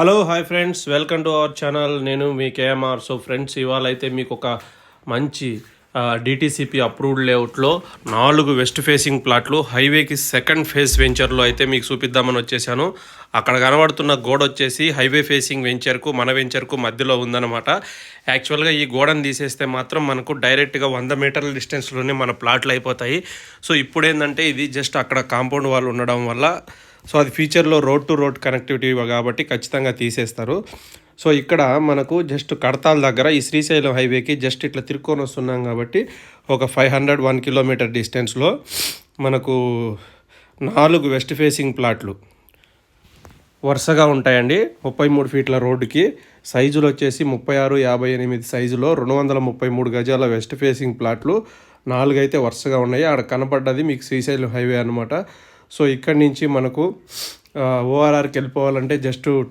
Hello hi friends welcome to our channel నేను మీ KMR. So friends ఇవాళ అయితే మీకు ఒక మంచి డిటీసీపీ అప్రూవ్డ్ లేఅవుట్లో నాలుగు వెస్ట్ ఫేసింగ్ ప్లాట్లు హైవేకి సెకండ్ ఫేస్ వెంచర్లో అయితే మీకు చూపిద్దామని వచ్చేసాను. అక్కడ కనబడుతున్న గోడ వచ్చేసి హైవే ఫేసింగ్ వెంచర్కు మన వెంచర్కు మధ్యలో ఉందన్నమాట. యాక్చువల్గా ఈ గోడను తీసేస్తే మాత్రం మనకు డైరెక్ట్గా వంద మీటర్ల డిస్టెన్స్లోనే మన ప్లాట్లు అయిపోతాయి. సో ఇప్పుడు ఏంటంటే ఇది జస్ట్ అక్కడ కాంపౌండ్ వాళ్ళు ఉండడం వల్ల సో అది ఫ్యూచర్లో రోడ్ టు రోడ్ కనెక్టివిటీ కాబట్టి ఖచ్చితంగా తీసేస్తారు. సో ఇక్కడ మనకు జస్ట్ కడతాల దగ్గర ఈ శ్రీశైలం హైవేకి జస్ట్ ఇట్లా తిరుక్కొని వస్తున్నాం కాబట్టి ఒక ఫైవ్ హండ్రెడ్ వన్ కిలోమీటర్ డిస్టెన్స్లో మనకు నాలుగు వెస్ట్ ఫేసింగ్ ప్లాట్లు వరుసగా ఉంటాయండి. ముప్పై మూడు ఫీట్ల రోడ్డుకి సైజులు వచ్చేసి ముప్పై ఆరు యాభై ఎనిమిది సైజులో రెండు వందల ముప్పై మూడు గజాల వెస్ట్ ఫేసింగ్ ప్లాట్లు నాలుగు అయితే వరుసగా ఉన్నాయి. ఆడ కనపడ్డది మీకు శ్రీశైలం హైవే అనమాట సో ఇక్కడి నుంచి మనకు ఓఆర్ఆర్కి వెళ్ళిపోవాలంటే జస్ట్